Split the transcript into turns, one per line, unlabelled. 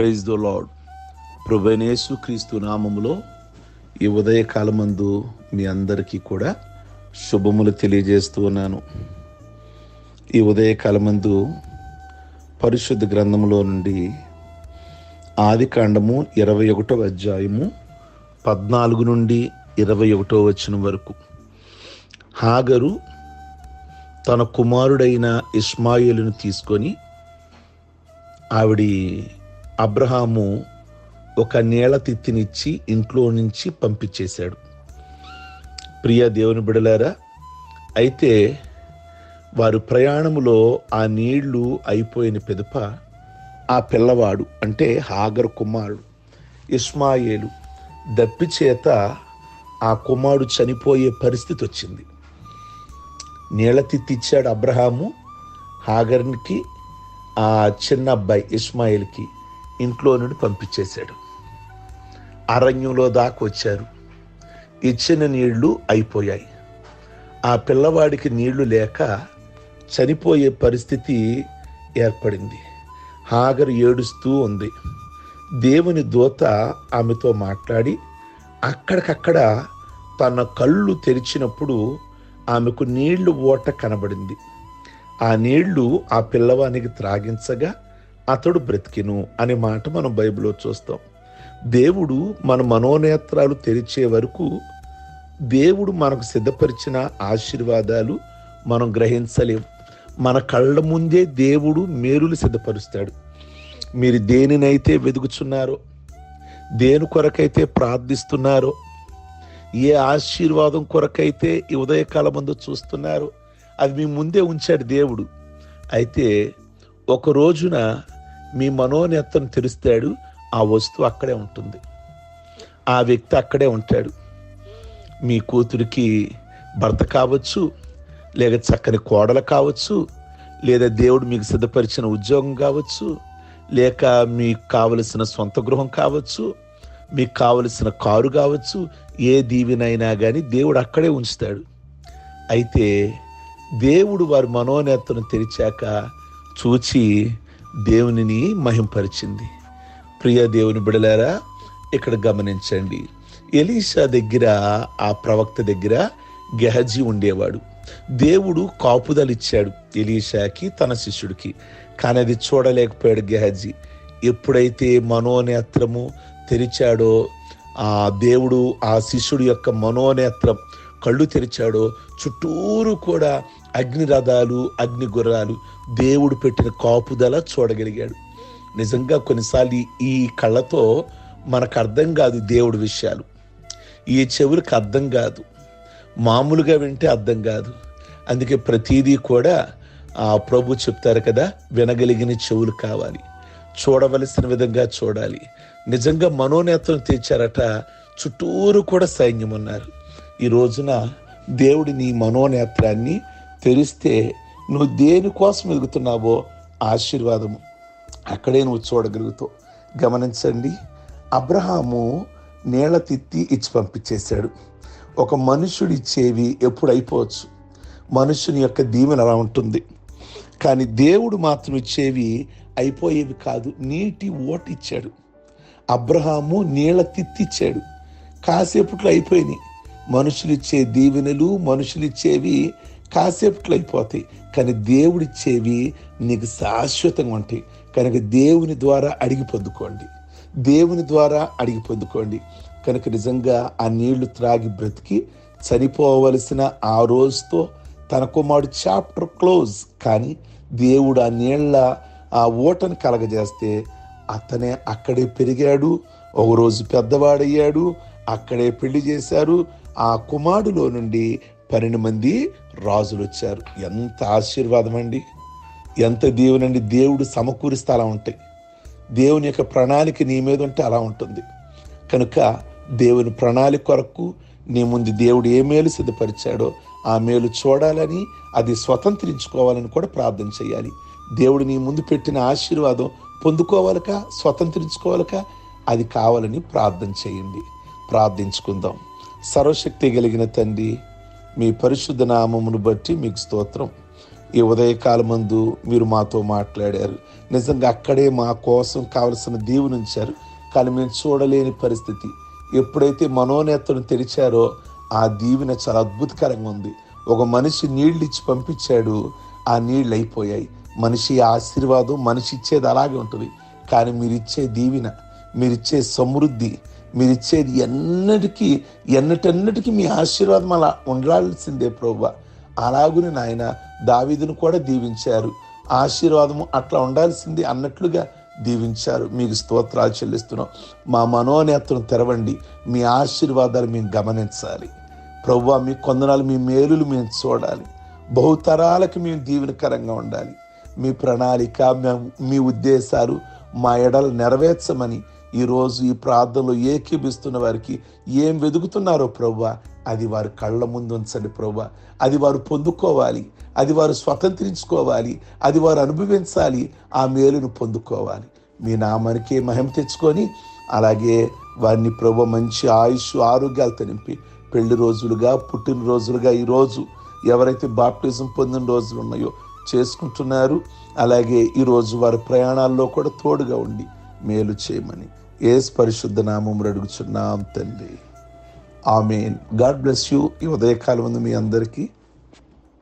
Praise the lord ప్రభునేసు క్రీస్తు నామములో ఈ ఉదయకాలమందు మీ అందరికీ కూడా శుభములు తెలియజేస్తూ ఉన్నాను. ఈ ఉదయకాలమందు పరిశుద్ధ గ్రంథములో నుండి ఆది కాండము ఇరవై ఒకటో అధ్యాయము పద్నాలుగు నుండి ఇరవై ఒకటో వచ్చిన వరకు. హాగరు తన కుమారుడైన ఇస్మాయిలును తీసుకొని ఆవిడి అబ్రహాము ఒక నీళ్ళ తిత్తినిచ్చి ఇంట్లో నుంచి పంపించేశాడు. ప్రియ దేవుని బిడలారా అయితే వారు ప్రయాణములో ఆ నీళ్ళు అయిపోయిన పిదప ఆ పిల్లవాడు అంటే హాగర్ కుమారుడు ఇస్మాయేలు దప్పి చేత ఆ కుమారుడు చనిపోయే పరిస్థితి వచ్చింది. నీళ్ళ తిత్తిచ్చాడు అబ్రహాము హాగర్కి ఆ చిన్న అబ్బాయి ఇస్మాయిల్కి. ఇంట్లో నుండి పంపించేశాడు. అరణ్యంలో దాకా వచ్చారు. ఇచ్చిన నీళ్ళు అయిపోయాయి. ఆ పిల్లవాడికి నీళ్ళు లేక చనిపోయే పరిస్థితి ఏర్పడింది. హాగర్ ఏడుస్తూ ఉంది. దేవుని దూత ఆమెతో మాట్లాడి అక్కడికక్కడ తన కళ్ళు తెరిచినప్పుడు ఆమెకు నీళ్ళు ఓట కనబడింది. ఆ నీళ్ళు ఆ పిల్లవానికి త్రాగించగా అతడు బ్రతికిను అనే మాట మనం బైబిల్లో చూస్తాం. దేవుడు మన మనోనేత్రాలు తెరిచే వరకు దేవుడు మనకు సిద్ధపరిచిన ఆశీర్వాదాలు మనం గ్రహించలేం. మన కళ్ళ ముందే దేవుడు మేలులు సిద్ధపరుస్తాడు. మీరు దేనినైతే వెతుకుచున్నారో దేని కొరకైతే ప్రార్థిస్తున్నారో ఏ ఆశీర్వాదం కొరకైతే ఈ ఉదయకాలం ముందు చూస్తున్నారో అది మీ ముందే ఉంచాడు దేవుడు. అయితే ఒక రోజున మీ మనోనేతను తెరుస్తాడు ఆ వస్తువు అక్కడే ఉంటుంది. ఆ వ్యక్తి అక్కడే ఉంటాడు. మీ కూతురికి భర్త కావచ్చు లేక చక్కని కోడలు కావచ్చు లేదా దేవుడు మీకు సిద్ధపరిచిన ఉద్యోగం కావచ్చు లేక మీకు కావలసిన సొంత గృహం కావచ్చు మీకు కావలసిన కారు కావచ్చు ఏ దీవినైనా కానీ దేవుడు అక్కడే ఉంచుతాడు. అయితే దేవుడు వారి మనోనేతను తెరిచాక చూచి దేవునిని మహింపరిచింది. ప్రియ దేవుని బిడలారా ఇక్కడ గమనించండి. ఎలీషా దగ్గర ఆ ప్రవక్త దగ్గర గెహజీ ఉండేవాడు. దేవుడు కాపుదలిచ్చాడు ఎలీషాకి తన శిష్యుడికి. కానీ అది చూడలేకపోయాడు గెహజీ. ఎప్పుడైతే మనోనేత్రము తెరిచాడో ఆ దేవుడు ఆ శిష్యుడి యొక్క మనోనేత్రం కళ్ళు తెరిచాడో చుట్టూరు కూడా అగ్ని రథాలు అగ్ని గుర్రాలు దేవుడు పెట్టిన కాపుదల చూడగలిగాడు. నిజంగా కొన్నిసార్లు ఈ- కళ్ళతో మనకు అర్థం కాదు దేవుడి విషయాలు. ఈ చెవులకు అర్థం కాదు. మామూలుగా వింటే అర్థం కాదు. అందుకే ప్రతిదీ కూడా ఆ ప్రభు చెప్తారు కదా వినగలిగిన చెవులు కావాలి. చూడవలసిన విధంగా చూడాలి. నిజంగా మనోనేత్రం తెచ్చారట చుట్టూరు కూడా సైన్యం ఉన్నారు. ఈ రోజున దేవుడి నీ మనోనేత్రాన్ని తెరిస్తే నువ్వు దేనికోసం వెలుగుతున్నావో ఆశీర్వాదము. అక్కడే నువ్వు చూడగలుగుతావు. గమనించండి అబ్రహాము నీళ్ళ తిత్తి ఇచ్చి పంపించేశాడు. ఒక మనుషుడు ఇచ్చేవి ఎప్పుడు అయిపోవచ్చు? మనుషుని యొక్క దీవెన అలా ఉంటుంది. కానీ దేవుడు మాత్రం ఇచ్చేవి అయిపోయేవి కాదు నీటి ఓటు ఇచ్చాడు. అబ్రహాము నీళ్ళ తిత్తిచ్చాడు కాసేపట్లో అయిపోయినాయి. మనుషులు ఇచ్చే దీవెనలు మనుషులు ఇచ్చేవి కాసేపట్లో అయిపోతాయి. కానీ దేవుడిచ్చేవి నీకు శాశ్వతంగా ఉంటాయి. కనుక దేవుని ద్వారా అడిగి పొందుకోండి. దేవుని ద్వారా అడిగి పొందుకోండి. కనుక నిజంగా ఆ నీళ్ళు త్రాగి బ్రతికి చనిపోవలసిన ఆ రోజుతో తన కుమారుడు చాప్టర్ క్లోజ్. కానీ దేవుడు ఆ నీళ్ళ ఆ ఓటను కలగజేస్తే అతనే అక్కడే పెరిగాడు. ఒక రోజు పెద్దవాడయ్యాడు. అక్కడే పెళ్ళి చేశారు. ఆ కుమారుడులో నుండి పన్నెండు మంది రాజులు వచ్చారు. ఎంత ఆశీర్వాదం అండి. ఎంత దేవునండి. దేవుడు సమకూరిస్తే అలా ఉంటాయి దేవుని యొక్క ప్రణాళిక నీ మీద ఉంటే అలా ఉంటుంది. కనుక దేవుని ప్రణాళిక కొరకు నీ ముందు దేవుడు ఏ మేలు సిద్ధపరిచాడో ఆ మేలు చూడాలని అది స్వతంత్రించుకోవాలని కూడా ప్రార్థన చేయాలి. దేవుడు నీ ముందు పెట్టిన ఆశీర్వాదం పొందుకోవాలక స్వతంత్రించుకోవాలక? అది కావాలని ప్రార్థన చేయండి. ప్రార్థించుకుందాం. సర్వశక్తి కలిగిన తండ్రి మీ పరిశుద్ధ నామమును బట్టి మీకు స్తోత్రం. ఈ ఉదయకాలమందు మీరు మాతో మాట్లాడారు. నిజంగా అక్కడే మా కోసం కావలసిన దీవుని ఉంచారు. కానీ మేము చూడలేని పరిస్థితి. ఎప్పుడైతే మనోనేతను తెరిచారో ఆ దీవెన చాలా అద్భుతకరంగా ఉంది. ఒక మనిషి నీళ్ళు ఇచ్చి పంపించాడు. ఆ నీళ్ళు అయిపోయాయి. మనిషి ఆశీర్వాదం మనిషి ఇచ్చేది అలాగే ఉంటుంది. కానీ మీరు ఇచ్చే దీవెన మీరిచ్చే సమృద్ధి మీరిచ్చేది ఎన్నటికీ ఎన్నటన్నిటికీ మీ ఆశీర్వాదం అలా ఉండాల్సిందే ప్రభు. అలాగుని నాయన దావీదును కూడా దీవించారు. ఆశీర్వాదము అట్లా ఉండాల్సింది అన్నట్లుగా దీవించారు. మీకు స్తోత్రాలు చెల్లిస్తున్నాం. మా మనోనేత్రం తెరవండి. మీ ఆశీర్వాదాలు మేము గమనించాలి. ప్రభు మీ కొందనాలు మీ మేలులు మేము చూడాలి. బహుతరాలకు మేము దీవెనకరంగా ఉండాలి. మీ ప్రణాళిక మీ ఉద్దేశాలు మా ఎడలు నెరవేర్చమని ఈరోజు ఈ ప్రార్థనలో ఏకీభిస్తున్న వారికి ఏం వెతుకుతున్నారో ప్రభు అది వారి కళ్ళ ముందు ఉంచండి ప్రభు. అది వారు పొందుకోవాలి అది వారు స్వతంత్రించుకోవాలి అది వారు అనుభవించాలి ఆ మేలును పొందుకోవాలి. మీ నామానికి మహిమ తెచ్చుకొని అలాగే వారిని ప్రభు మంచి ఆయుష్ ఆరోగ్యాలతో నింపి పెళ్ళి రోజులుగా పుట్టినరోజులుగా ఈరోజు ఎవరైతే బాప్టిజం పొందిన రోజులు ఉన్నాయో చేసుకుంటున్నారు. అలాగే ఈరోజు వారి ప్రయాణాల్లో కూడా తోడుగా ఉండి మేలు చేయమని ఏస్ పరిశుద్ధ నామం అడుగుచున్నాం తండ్రి. ఆమెన్. God bless you. ఈ ఉదయకాలం ఉంది మీ అందరికీ